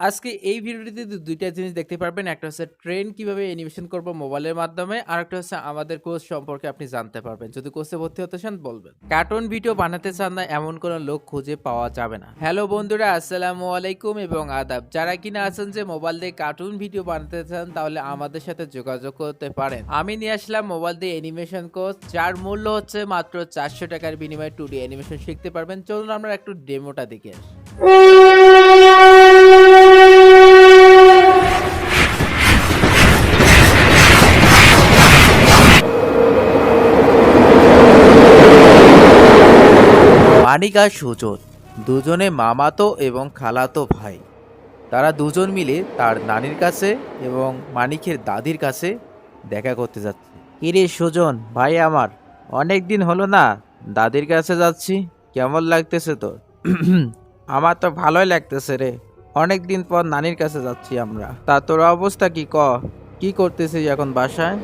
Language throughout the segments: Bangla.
আজকে এই ভিডিওটিতে দু ২ টা জিনিস দেখতে পারবেন। একটা হচ্ছে ট্রেন কীভাবে অ্যানিমেশন করব মোবাইলের মাধ্যমে। আরেকটা হচ্ছে আমাদের কোর্স সম্পর্কে আপনি জানতে পারবেন। যদি কোর্সে ভর্তি হতে চান, বলবেন। কার্টুন ভিডিও বানাতে চান না, এমন কোনো লোক খুঁজে পাওয়া যাবে না। হ্যালো বন্ধুরা, আসসালামু আলাইকুম এবং আদাব। যারা কিনা আছেন যে মোবাইল দিয়ে কার্টুন ভিডিও বানাতে চান, তাহলে আমাদের সাথে যোগাযোগ করতে পারেন। আমি নিয়ে আসলাম মোবাইল দিয়ে অ্যানিমেশন কোর্স যার মূল্য হচ্ছে মাত্র ৪০০ টাকার বিনিময়ে 2D অ্যানিমেশন শিখতে পারবেন। চলুন আমরা একটু ডেমোটা দেখে আসি। মানিক আর সুজন দুজনে মামাতো এবং খালাতো ভাই। তারা দুজন মিলে তার নানির কাছে এবং মানিকের দাদির কাছে দেখা করতে যাচ্ছে। কিরে সুজন, ভাই আমার অনেক দিন হলো না, দাদির কাছে যাচ্ছি, কেমন লাগতেছে তোর? আমার তো ভালোই লাগতেছে রে অনেক দিন পর নানির কাছে যাচ্ছি আমরা। তা তোর অবস্থা কি ক? কি করতেছিস এখন বাসায়?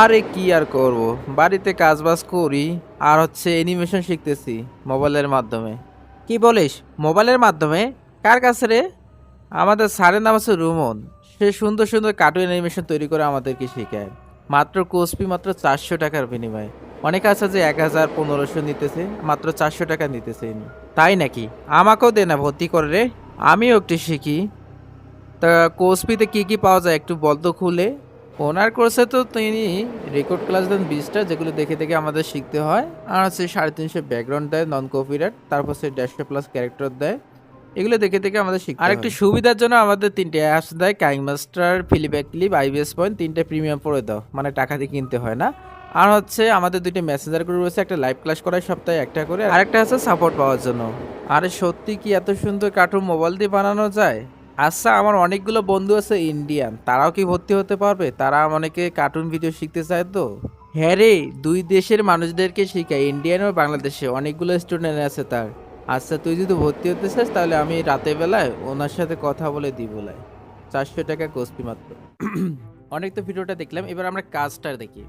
আরে কি আর করব? বাড়িতে কাজবাজ করি, আর হচ্ছে অ্যানিমেশন শিখতেছি মোবাইলের মাধ্যমে। কি বলিস? মোবাইলের মাধ্যমে? কার কাছে রে? আমাদের স্যারের নাম আছে রুমন। সে সুন্দর সুন্দর কার্টুন অ্যানিমেশন তৈরি করে আমাদেরকে শেখায়। মাত্র কোর্সপি মাত্র চারশো টাকার বিনিময়ে। অনেক আছে যে এক হাজার পনেরোশো নিতেছে, মাত্র চারশো টাকা নিতেছে। তাই নাকি? আমাকেও দে না ভর্তি করে রে। আমিও একটু শিখি। তা কোর্সপিতে কি কি পাওয়া যায় একটু বল তো খুলে। ওনার কোর্সে তো তিনি রেকর্ড ক্লাস দেন বিশটা, যেগুলো দেখে দেখে আমাদের শিখতে হয়। আর হচ্ছে সাড়ে তিনশো ব্যাকগ্রাউন্ড দেয় নন কপিরাইট তারপর সে দেড়শো প্লাস ক্যারেক্টার দেয়। এগুলো দেখে দেখে আমাদের শিখতে আর একটু সুবিধার জন্য আমাদের তিনটে অ্যাপস দেয় KineMaster ফিলিব্যাক clip IBS point তিনটে প্রিমিয়াম পড়ে দাও মানে টাকা দিয়ে কিনতে হয় না। আর হচ্ছে আমাদের দুইটা মেসেঞ্জার গ্রুপ রয়েছে, একটা লাইভ ক্লাস করায় সপ্তাহে একটা করে, আর একটা হচ্ছে সাপোর্ট পাওয়ার জন্য। আরে সত্যি কি এত সুন্দর কার্টুন মোবাইল দিয়ে বানানো যায়? আচ্ছা আমার অনেকগুলো বন্ধু আছে ইন্ডিয়ান। তারাও কি ভর্তি হতে পারবে? তারা অনেকে কার্টুন ভিডিও শিখতে চায় তো? হ্যাঁ রে, দুই দেশের মানুষদেরকে শেখায়, ইন্ডিয়ান ও বাংলাদেশে। অনেকগুলো স্টুডেন্ট আছে তার। আচ্ছা তুই যদি ভর্তি হতে চাস, তাহলে আমি রাতে বেলায় ওনার সাথে কথা বলে দিই বলে চারশো টাকা কোস্পি মাত্র। অনেক তো ভিডিওটা দেখলাম, এবার আমরা কাজটা দেখি।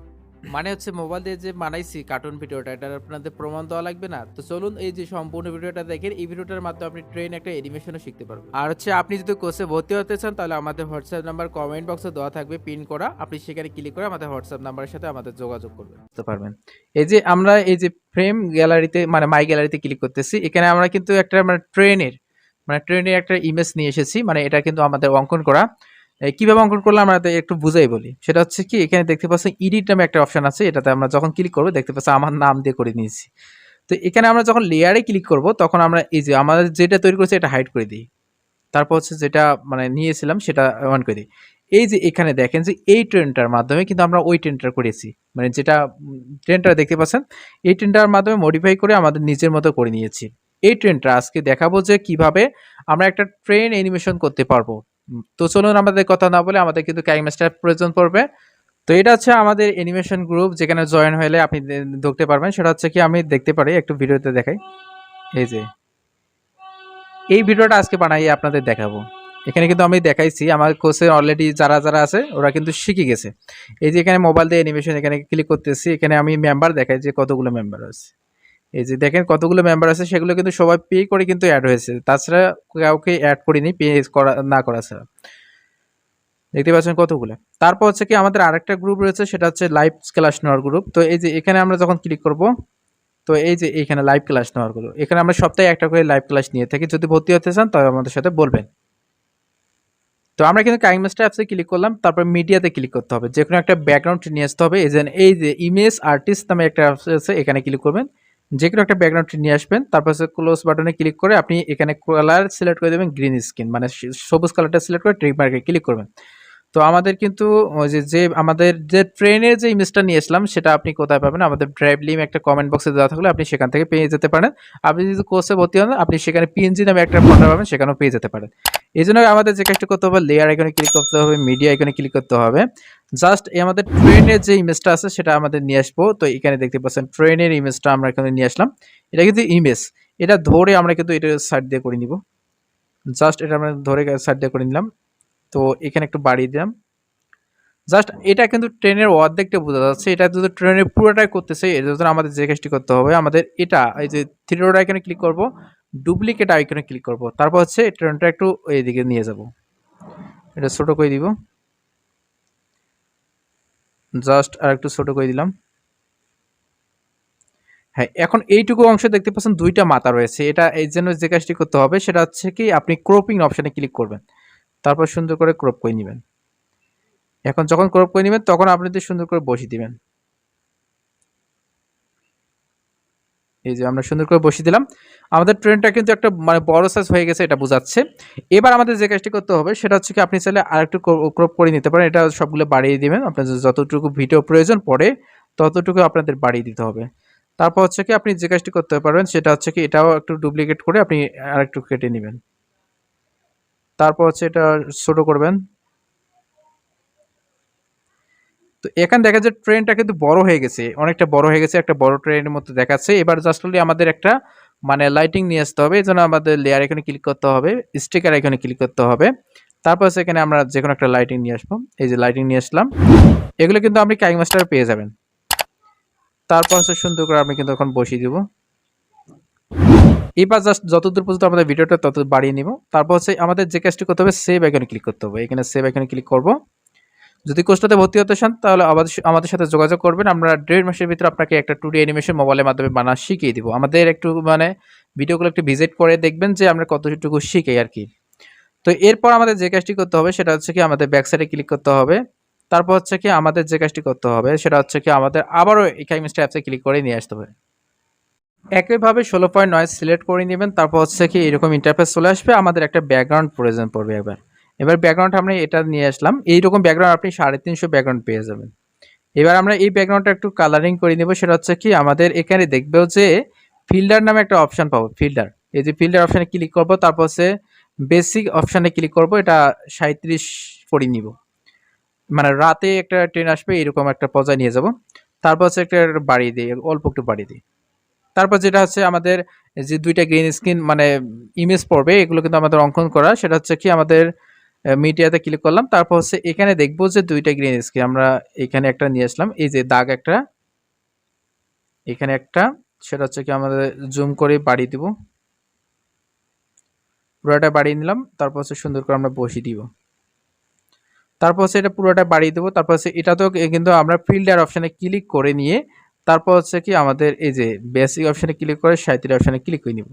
মানে হচ্ছে মোবাইল দিয়ে যে বানাইছি কার্টুন ভিডিওটা, এটার আপনাদের প্রমাণ দেওয়া লাগবে না। তো চলুন এই যে সম্পূর্ণ ভিডিওটা দেখেন, এই ভিডিওটার মাধ্যমে আপনি ট্রেন একটা এনিমেশনও শিখতে পারবেন। আর হচ্ছে আপনি যদি কোর্সে ভর্তি হতে চান, তাহলে আমাদের হোয়াটসঅ্যাপ নাম্বার কমেন্ট বক্সে দেওয়া থাকবে পিন করা। আপনি সেখানে ক্লিক করে আমাদের হোয়াটসঅ্যাপ নাম্বারের সাথে আমাদের যোগাযোগ করবেন। বুঝতে পারবেন। এই যে আমরা এই যে ফ্রেম গ্যালারিতে মানে মাই গ্যালারিতে ক্লিক করতেছি, এখানে আমরা কিন্তু একটা মানে ট্রেনের মানে ট্রেনের একটা ইমেজ নিয়ে এসেছি মানে এটা কিন্তু আমাদের অঙ্কন করা। কীভাবে অঙ্কন করলে আমরা একটু বুঝাই বলি। সেটা হচ্ছে কি, এখানে দেখতে পাচ্ছেন ইডিট নামে একটা অপশন আছে, এটাতে আমরা যখন ক্লিক করব দেখতে পাচ্ছি আমার নাম দিয়ে করে নিয়েছি। তো এখানে আমরা যখন লেয়ারে ক্লিক করব, তখন আমরা এই যে আমাদের যেটা তৈরি করেছি এটা হাইড করে দিই। তারপর হচ্ছে যেটা মানে নিয়েছিলাম সেটা অন করে দিই। এই যে এখানে দেখেন যে এই ট্রেনটার মাধ্যমে কিন্তু আমরা ওই ট্রেনটা করেছি। মানে যেটা ট্রেনটা দেখতে পাচ্ছেন, এই ট্রেনটার মাধ্যমে মডিফাই করে আমাদের নিজের মতো করে নিয়েছি। এই ট্রেনটা আজকে দেখাবো যে কীভাবে আমরা একটা ট্রেন অ্যানিমেশন করতে পারব। তো চলুন আমাদের কথা না বলে আমাদের কিন্তু ক্যাং মাস্টার প্রয়োজন পড়বে তো এটা হচ্ছে আমাদের অ্যানিমেশন গ্রুপ যেখানে জয়েন হলে আপনি দে- ঢুকতে পারবেন। সেটা হচ্ছে কি আমি দেখতে পারি, একটু ভিডিওতে দেখাই। এই যে। এই ভিডিওটা আজকে বানাই, আপনাদের দেখাবো। এখানে কিন্তু আমি দেখাইছি, আমার কোর্সে অলরেডি যারা যারা আছে, ওরা কিন্তু শিখে গেছে। এই যে এখানে মোবাইল দিয়ে অ্যানিমেশন এখানে ক্লিক করতেছি, এখানে আমি মেম্বার দেখাই যে কতগুলো মেম্বার আছে। এই যে দেখেন কতগুলো মেম্বার আছে, সেগুলো কিন্তু সবাই পে করে কিন্তু অ্যাড হয়েছে। তাছাড়া কাউকে অ্যাড করিনি পে করা, না করা ছাড়া। দেখতে পাচ্ছেন কতগুলো। তারপর হচ্ছে কি আমাদের আরেকটা গ্রুপ রয়েছে, সেটা হচ্ছে লাইভ ক্লাস নেওয়ার গ্রুপ তো এই যে এখানে আমরা যখন ক্লিক করব, তো এই যে এখানে লাইভ ক্লাস নেওয়ার গ্রুপ এখানে আমরা সপ্তাহে একটা করে লাইভ ক্লাস নিয়ে থাকি। যদি ভর্তি হতে চান তবে আমাদের সাথে বলবেন। তো আমরা কিন্তু কাইং মাস্টার অ্যাপসে ক্লিক করলাম, তারপর মিডিয়াতে ক্লিক করতে হবে। যে কোনো একটা ব্যাকগ্রাউন্ড নিয়ে আসতে হবে। এই যে এই যে ইমেজ আর্টিস্ট নামে একটা অ্যাপস আছে, এখানে ক্লিক করবেন। যে কোনো একটা ব্যাকগ্রাউন্ড নিয়ে আসবেন, তারপর ক্লোজ বাটনে ক্লিক করে আপনি এখানে কালার সিলেক্ট করে দেবেন গ্রিন স্ক্রিন মানে সবুজ কালারটা সিলেক্ট করে ট্রিক মার্কে ক্লিক করবেন। তো আমাদের কিন্তু ওই যে যে আমাদের যে ট্রেনের যে ইমেজটা নিয়ে আসলাম সেটা আপনি কোথায় পাবেন? আমাদের ড্রাইভ লিম একটা কমেন্ট বক্সে দেওয়া থাকলে আপনি সেখান থেকে পেয়ে যেতে পারেন। আপনি যদি কোর্সে ভর্তি হন, আপনি সেখানে পিএনজি নামে একটা ফোল্ডার পাবেন, সেখানেও পেয়ে যেতে পারেন। এই জন্য আমাদের যে কাজটা করতে হবে লেয়ার এখানে ক্লিক করতে হবে মিডিয়া এখানে ক্লিক করতে হবে। জাস্ট আমাদের ট্রেনের যে ইমেজটা আছে, সেটা আমাদের নিয়ে আসব। তো এখানে দেখতে পাচ্ছেন ট্রেনের ইমেজটা আমরা এখানে নিয়ে আসলাম। এটা কিন্তু ইমেজ এটা ধরে আমরা কিন্তু এটা সাইড দিয়ে করে নিব। জাস্ট এটা আমরা ধরে সাইড দিয়ে করে নিলাম। তো এখানে একটু বাড়িয়ে দিলাম। জাস্ট এটা কিন্তু ট্রেনের অর্ধেকটা বোঝা যাচ্ছে। এটা যদি ট্রেনের পুরোটাই করতেছে, এর জন্য আমাদের যে কাজটি করতে হবে, আমাদের এটা, এই যে থ্রি ডট আইকনে ক্লিক করব ডুপ্লিকেট আইকনে ক্লিক করব। তারপর হচ্ছে ট্রেনটা একটু এইদিকে নিয়ে যাব। এটা ছোট করে দিব। জাস্ট আর একটু ছোট করে দিলাম। হ্যাঁ এখন এইটুকু অংশ দেখতে পাচ্ছেন, দুইটা মাথা রয়েছে। এটা এই জন্য যে কাজটি করতে হবে, সেটা হচ্ছে কি, আপনি ক্রপিং অপশানে ক্লিক করবেন। তারপর সুন্দর করে ক্রপ করে নেবেন। এখন যখন ক্রপ করে নেবেন, তখন আপনি তো সুন্দর করে বসিয়ে দিবেন। এই যে আমরা সুন্দর করে বসিয়ে দিলাম। আমাদের ট্রেনটা কিন্তু একটা মানে বড় সাইজ হয়ে গেছে, এটা বোঝাচ্ছে। এবার আমাদের যে কাজটি করতে হবে, সেটা হচ্ছে কি আপনি চাইলে আরেকটু ক্রপ করে নিতে পারেন। এটা সবগুলো বাড়িয়ে দিবেন। আপনার যতটুকু ভিডিও প্রয়োজন পড়ে, ততটুকু আপনাদের বাড়িয়ে দিতে হবে। তারপর হচ্ছে কি আপনি যে কাজটি করতে পারবেন, সেটা হচ্ছে কি এটাও একটু ডুপ্লিকেট করে আপনি আরেকটু কেটে নেবেন। তারপর হচ্ছে এটা ছোট করবেন। তো এখানে দেখা যায় ট্রেনটা কিন্তু বড় হয়ে গেছে, অনেকটা বড় হয়ে গেছে, একটা বড় ট্রেনের মতো দেখাচ্ছে। এবার জাস্ট আমাদের একটা মানে লাইটিং নিয়ে আসতে হবে, এই জন্য আমাদের লেয়ার এখানে ক্লিক করতে হবে স্টিকার এখানে ক্লিক করতে হবে। তারপর সেখানে আমরা যে কোনো একটা লাইটিং নিয়ে আসব, এই যে লাইটিং নিয়ে আসলাম। এগুলো কিন্তু আপনি কাইং মাস্টার পেয়ে যাবেন। তারপর হচ্ছে সুন্দর করে আমি কিন্তু এখন বসিয়ে দিব। এবার জাস্ট যতদূর পর্যন্ত আমাদের ভিডিওটা তত বাড়িয়ে নিব। তারপর হচ্ছে আমাদের যে কাজটি করতে হবে সেভ এখানে ক্লিক করতে হবে। এখানে সেভ এখানে ক্লিক করব। যদি কোর্সটাতে ভর্তি হতে চান, তাহলে আমাদের সাথে যোগাযোগ করবেন। আমরা দেড় মাসের ভিতরে আপনাকে একটা টু অ্যানিমেশন মোবাইলের মাধ্যমে বানা শিখিয়ে দিব। আমাদের একটু মানে ভিডিওগুলো একটু ভিজিট করে দেখবেন যে আমরা কতটুকু শিখি আর কি। তো এরপর আমাদের যে কাজটি করতে হবে, সেটা হচ্ছে কি আমাদের ব্যাক সাইডে ক্লিক করতে হবে। তারপর হচ্ছে কি আমাদের যে কাজটি করতে হবে, সেটা হচ্ছে কি আমাদের আবারও একাই মিস্টার অ্যাপসে ক্লিক করে নিয়ে আসতে হবে। একইভাবে ষোলো পয়েন্ট নয় সিলেক্ট করে নেবেন, তারপর হচ্ছে কি এরকম ইন্টারফেস চলে আসবে, আমাদের একটা ব্যাকগ্রাউন্ড প্রয়োজন পড়বে এবার। এবার ব্যাকগ্রাউন্ড আমরা এটা নিয়ে আসলাম, এইরকম ব্যাকগ্রাউন্ড আপনি সাড়ে তিনশো ব্যাকগ্রাউন্ড পেয়ে যাবেন। এবার আমরা এই ব্যাকগ্রাউন্ডটা একটু কালারিং করে নেব, সেটা হচ্ছে কি আমাদের এখানে দেখবেও যে ফিল্টার নামে একটা অপশন পাবো ফিল্টার এই যে ফিল্টার অপশানে ক্লিক করব, তারপর হচ্ছে বেসিক অপশানে ক্লিক করব, এটা সাঁত্রিশ করে নিব। মানে রাতে একটা ট্রেন আসবে, এরকম একটা পর্যায়ে নিয়ে যাব। তারপর হচ্ছে একটা বাড়িয়ে দিই, অল্প একটু বাড়িয়ে দিই। তারপর যেটা হচ্ছে আমাদের যে দুইটা গ্রিন স্ক্রিন মানে ইমেজ পড়বে, এগুলো কিন্তু আমাদের অঙ্কন করা। সেটা হচ্ছে কি আমাদের মিডিয়াতে ক্লিক করলাম। তারপর হচ্ছে এখানে দেখব যে দুইটা গ্রিন স্ক্রিন আমরা এখানে একটা নিয়ে আসলাম। এই যে দাগ একটা, এখানে একটা, সেটা হচ্ছে কি আমাদের জুম করে বাড়িয়ে দিব। পুরোটা বাড়িয়ে নিলাম, তারপর হচ্ছে সুন্দর করে আমরা বসিয়ে দিব। তারপর হচ্ছে এটা পুরোটা বাড়িয়ে দেবো। তারপর হচ্ছে এটা তো কিন্তু আমরা ফিল্টার অপশানে ক্লিক করে নিয়ে তারপর হচ্ছে কি আমাদের এই যে বেসিক অপশানে ক্লিক করে সাঁত্রিশ অপশানে ক্লিক করে নিব।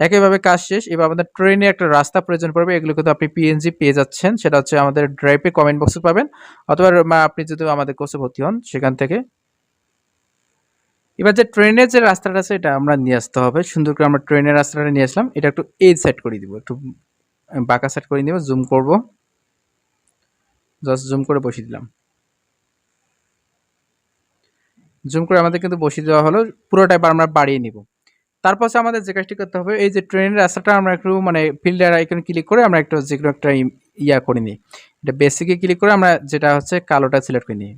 একইভাবে কাজ শেষ, এবার আমাদের ট্রেনে একটা রাস্তা প্রয়োজন পড়বে, এগুলো কিন্তু আপনি পিএনজি পেয়ে যাচ্ছেন, সেটা হচ্ছে আমাদের ড্রাইভে কমেন্ট বক্সে পাবেন, অথবা আপনি যদি আমাদের কোর্সে ভর্তি হন সেখান থেকে। এবার যে ট্রেনের যে রাস্তাটা আছে, এটা আমরা নিয়ে আসতে হবে। সুন্দর করে আমরা ট্রেনের রাস্তাটা নিয়ে আসলাম, এটা একটু এজ সেট করে দিব, একটু বাঁকা সেট করে দিব জুম করব। জাস্ট জুম করে বসিয়ে দিলাম। জুম করে আমাদের কিন্তু বসিয়ে দেওয়া হলো। পুরোটা এবার আমরা বাড়িয়ে নিব। তারপর আমাদের যে কাজটি করতে হবে, এই যে ট্রেনের রাস্তাটা আমরা একটু মানে ফিল্ডার আইকন ক্লিক করে আমরা একটু যে কোনো একটা ইয়া করে নিই। এটা বেসিকে ক্লিক করে আমরা যেটা হচ্ছে কালোটা সিলেক্ট করে নিই।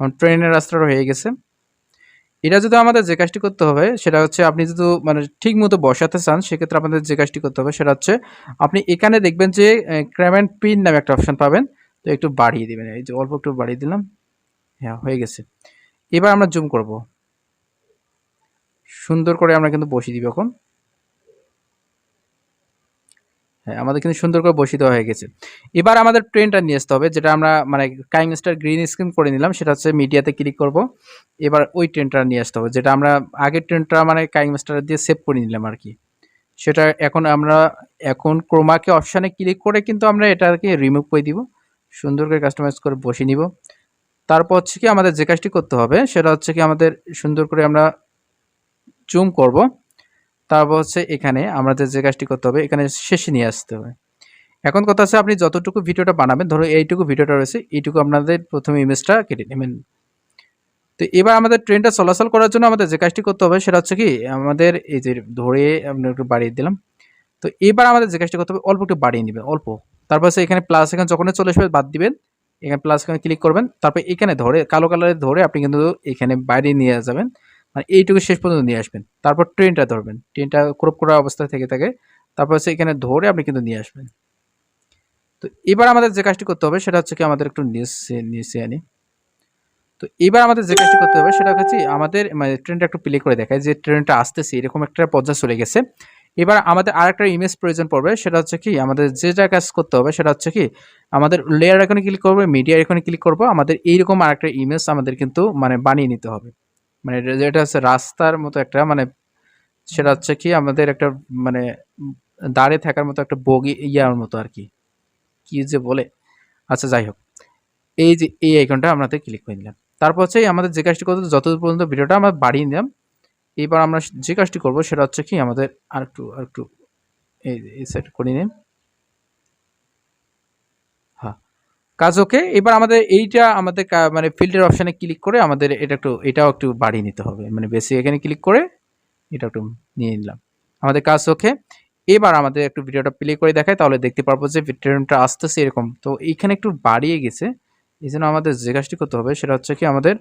এখন ট্রেনের রাস্তাটা হয়ে গেছে। এটা যদি আমাদের যে কাজটি করতে হবে, সেটা হচ্ছে আপনি যদি মানে ঠিক মতো বসাতে চান, সেক্ষেত্রে আপনাদের যে কাজটি করতে হবে, সেটা হচ্ছে আপনি এখানে দেখবেন যে ক্র্যামেন্ট পিন নামে একটা অপশান পাবেন। তো একটু বাড়িয়ে দেবেন। এই যে অল্প একটু বাড়িয়ে দিলাম। হ্যাঁ হয়ে গেছে। এবার আমরা জুম করব। সুন্দর করে আমরা কিন্তু বসিয়ে দিব এখন। হ্যাঁ আমাদের কিন্তু সুন্দর করে বসিয়ে দেওয়া হয়ে গেছে। এবার আমাদের ট্রেনটা নিয়ে আসতে হবে, যেটা আমরা মানে কাইং স্টার গ্রিন স্ক্রিন করে নিলাম, সেটা হচ্ছে মিডিয়াতে ক্লিক করব। এবার ওই ট্রেনটা নিয়ে আসতে হবে, যেটা আমরা আগের ট্রেনটা মানে কাইং স্টার দিয়ে সেভ করে নিলাম আর কি। সেটা এখন আমরা, এখন ক্রোমাকে অপশানে ক্লিক করে কিন্তু আমরা এটাকে রিমুভ করে দিব। সুন্দর করে কাস্টমাইজ করে বসিয়ে নিব। তারপর হচ্ছে কি আমাদের যে কাজটি করতে হবে, সেটা হচ্ছে কি আমাদের সুন্দর করে আমরা জুম করব। তারপর হচ্ছে এখানে আমাদের যে কাজটি করতে হবে, এখানে শেষে নিয়ে আসতে হবে। এখন কথা আছে আপনি যতটুকু ভিডিওটা বানাবেন, ধরো এইটুকু ভিডিওটা রয়েছে, এইটুকু আপনাদের প্রথমে ইমেজটা কেটে নেবেন। তো এবার আমাদের ট্রেনটা চলাচল করার জন্য আমাদের যে কাজটি করতে হবে, সেটা হচ্ছে কি আমাদের এই যে ধরে আমরা একটু বাড়িয়ে দিলাম। তো এবার আমাদের যে কাজটি করতে হবে, অল্প একটু বাড়িয়ে নেবেন, অল্প। তারপর এখানে প্লাস এখানে যখন চলে আসবে বাদ দিবেন। এখানে প্লাস এখানে ক্লিক করবেন, তারপর এখানে ধরে, কালো কালারে ধরে আপনি কিন্তু এখানে বাইরে নিয়ে যাবেন। মানে এইটুকু শেষ পর্যন্ত নিয়ে আসবেন। তারপর ট্রেনটা ধরবেন। ট্রেনটা ক্রপ করা অবস্থায় থেকে থাকে। তারপর হচ্ছে এখানে ধরে আপনি কিন্তু নিয়ে আসবেন। তো এবার আমাদের যে কাজটি করতে হবে, সেটা হচ্ছে কি আমাদের একটু নিচে নিচে আনি। তো এবার আমাদের যে কাজটি করতে হবে, সেটা হচ্ছে আমাদের মানে ট্রেনটা একটু প্লে করে দেখায় যে ট্রেনটা আসতেছে, এরকম একটা পর্যায়ে চলে গেছে। এবার আমাদের আরেকটা ইমেজ প্রয়োজন পড়বে, সেটা হচ্ছে কি, আমাদের যেটা কাজ করতে হবে, সেটা হচ্ছে কি, আমাদের লেয়ার এখানে ক্লিক করব মিডিয়া এখানে ক্লিক করব, আমাদের এইরকম আরেকটা ইমেজ আমাদের কিন্তু মানে বানিয়ে নিতে হবে। মানে যেটা হচ্ছে রাস্তার মতো একটা মানে সেটা হচ্ছে কি, আমাদের একটা মানে দাঁড়িয়ে থাকার মতো একটা বগি ইয়ার মতো আর কি। কি যে বলে? আচ্ছা যাই হোক। এই যে এই আইকনটা আমাদের ক্লিক করে নিলাম। তারপর হচ্ছে আমাদের যে কাজটি করতে যতদূর পর্যন্ত ভিডিওটা আমরা বাড়িয়ে নিলাম এবার আমরা যে কাজটি করব সেটা হচ্ছে কি, আমাদের আর একটু আরেকটু এই এই সাইড করে নিন হ্যাঁ। কাজ ওকে এবার আমাদের এইটা, আমাদের মানে ফিল্টার অপশানে ক্লিক করে আমাদের এটা একটু, এটাও একটু বাড়িয়ে নিতে হবে। মানে বেশি এখানে ক্লিক করে এটা একটু নিয়ে নিলাম। আমাদের কাজ ওকে এবার আমাদের একটু ভিডিওটা প্লে করে দেখায় তাহলে দেখতে পারব যে ট্রেনটা আসতেছে এরকম। তো এইখানে একটু বাড়িয়ে গেছে। এই জন্য আমাদের যে কাজটি করতে হবে সেটা হচ্ছে কি, আমাদের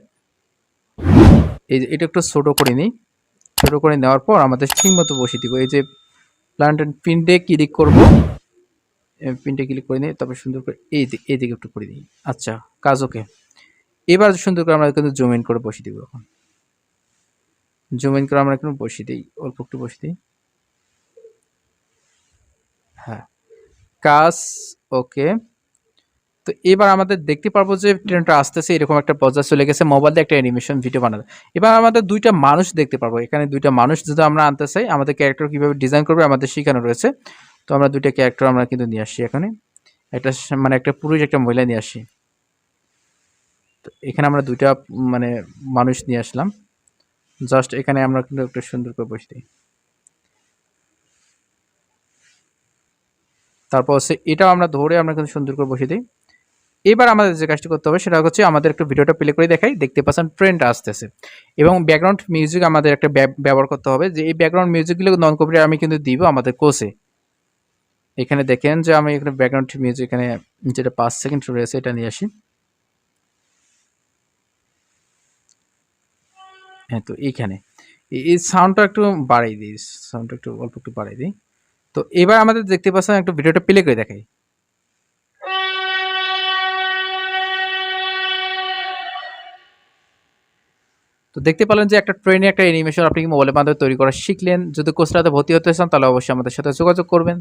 এই এটা একটু ছোটো করে নিই। ছোটো করে নেওয়ার পর আমাদের ঠিক মতো বসিয়ে দিব। এই যে প্ল্যান্টেন প্রিন্টে ক্লিক করব। প্রিন্টে ক্লিক করে নিই তারপর সুন্দর করে এই দিক এই দিকে একটু করে দিই। আচ্ছা কাজ ওকে। এবার সুন্দর করে আমরা কিন্তু জুম ইন করে বসিয়ে দিব এখন। জুম ইন করে আমরা কিন্তু বসিয়ে দিই, অল্প একটু বসিয়ে দিই। হ্যাঁ। কাজ ওকে। তো এবার আমাদের দেখতে পারব যে ট্রেনটা আসতেছে, এরকম একটা পর্যায়ে চলে গেছে মোবাইল দিয়ে একটা অ্যানিমেশন ভিডিও বানাতে এবার আমাদের দুইটা মানুষ দেখতে পারব। এখানে দুইটা মানুষ যদি আমরা আনতে চাই, আমাদের ক্যারেক্টার কীভাবে ডিজাইন করবে আমাদের শেখানো রয়েছে। তো আমরা দুইটা ক্যারেক্টার আমরা কিন্তু নিয়ে আসি এখানে। একটা মানে একটা পুরুষ, একটা মহিলা নিয়ে আসি তো এখানে আমরা দুইটা মানে মানুষ নিয়ে আসলাম। জাস্ট এখানে আমরা কিন্তু একটা সুন্দর করে বসে। দিই তারপর হচ্ছে এটাও আমরা ধরে আমরা কিন্তু সুন্দর করে বসে দিই। এবার আমাদের যে কাজটি করতে হবে সেটা হচ্ছে আমাদের একটু ভিডিওটা প্লে করে দেখাই। দেখতে পাচ্ছেন ট্রেন্ড আসতেছে। এবং ব্যাকগ্রাউন্ড মিউজিক আমাদের একটা ব্যব- ব্যবহার করতে হবে যে এই ব্যাকগ্রাউন্ড মিউজিকগুলো নন কপি আমি কিন্তু দিব আমাদের কোর্সে এখানে দেখেন যে আমি এখানে ব্যাকগ্রাউন্ড মিউজিক এখানে যেটা পাঁচ সেকেন্ড রয়েছে, এটা নিয়ে আসি। হ্যাঁ তো এইখানে। এই- এই সাউন্ডটা একটু বাড়াই দিই সাউন্ডটা একটু, অল্প একটু বাড়াই দিই। তো এবার আমাদের দেখতে পাচ্ছেন একটু ভিডিওটা প্লে করে দেখাই। তো দেখতে পেলেন যে একটা ট্রেনে একটা অ্যানিমেশন আপনি মোবাইলের মাধ্যমে তৈরি করা শিখলেন। যদি কোর্সটাতে ভর্তি হতে চান, তাহলে অবশ্যই আমাদের সাথে যোগাযোগ করবেন।